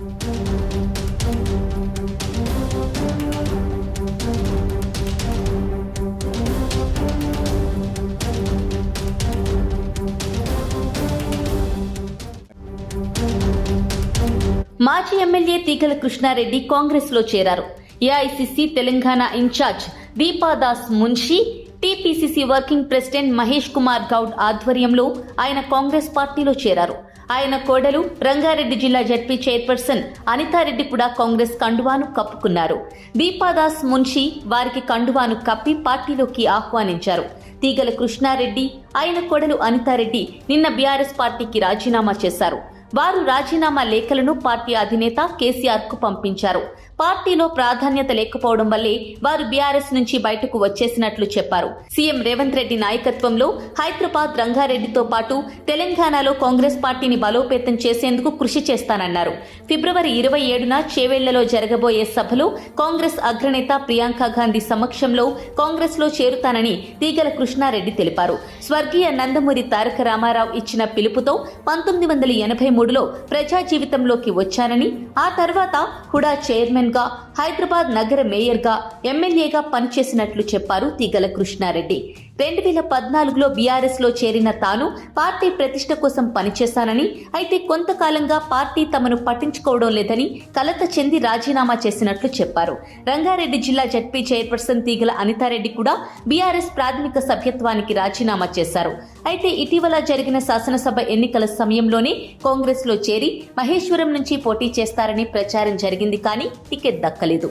మాజీ ఎమ్మెల్యే తీగల కృష్ణారెడ్డి కాంగ్రెస్లో చేరారు. AICC Telangana in-charge Deepa Das Munshi TPCC working president Mahesh Kumar Goud ఆధ్వర్యంలో ఆయన కాంగ్రెస్ పార్టీలో చేరారు. ఆయన కోడలు రంగారెడ్డి జిల్లా జడ్పీ చైర్పర్సన్ అనితారెడ్డి కూడా కాంగ్రెస్ కండువాను కప్పుకున్నారు. దీపాదాస్ మున్షి వారికి కండువాను కప్పి పార్టీలోకి ఆహ్వానించారు. తీగల కృష్ణారెడ్డి ఆయన కోడలు అనితారెడ్డి నిన్న బీఆర్ఎస్ పార్టీకి రాజీనామా చేశారు. వారు రాజీనామా లేఖలను పార్టీ అధినేత కేసీఆర్కు పంపించారు. పార్టీలో ప్రాధాన్యత లేకపోవడం వల్లే వారు బీఆర్ఎస్ నుంచి బయటకు వచ్చేసినట్లు చెప్పారు. సీఎం రేవంత్ రెడ్డి నాయకత్వంలో హైదరాబాద్ రంగారెడ్డితో పాటు తెలంగాణలో కాంగ్రెస్ పార్టీని బలోపేతం చేసేందుకు కృషి చేస్తానన్నారు. ఫిబ్రవరి ఇరవై ఏడున చేవెళ్ళలో జరగబోయే సభలో కాంగ్రెస్ అగ్రనేత ప్రియాంక గాంధీ సమక్షంలో కాంగ్రెస్లో చేరుతానని తీగల కృష్ణారెడ్డి తెలిపారు. స్వర్గీయ నందమూరి తారక రామారావు ఇచ్చిన పిలుపుతో పంతొమ్మిది వందల ఎనభై మూడులో ప్రజా జీవితంలోకి వచ్చానని ఆ తర్వాత హుడా చైర్మన్గా హైదరాబాద్ నగర మేయర్గా ఎమ్మెల్యేగా పనిచేసినట్లు చెప్పారు తీగల కృష్ణారెడ్డి. రెండు వేల పద్నాలుగులో బీఆర్ఎస్లో చేరిన తాను పార్టీ ప్రతిష్ట కోసం పనిచేశానని అయితే కొంతకాలంగా పార్టీ తమను పట్టించుకోవడం లేదని కలత చెంది రాజీనామా చేసినట్లు చెప్పారు. రంగారెడ్డి జిల్లా జడ్పీ చైర్పర్సన్ తీగల అనితారెడ్డి కూడా బీఆర్ఎస్ ప్రాథమిక సభ్యత్వానికి రాజీనామా చేశారు. అయితే ఇటీవల జరిగిన శాసనసభ ఎన్నికల సమయంలోనే కాంగ్రెస్లో చేరి మహేశ్వరం నుంచి పోటీ చేస్తారని ప్రచారం జరిగింది కానీ టికెట్ దక్కలేదు.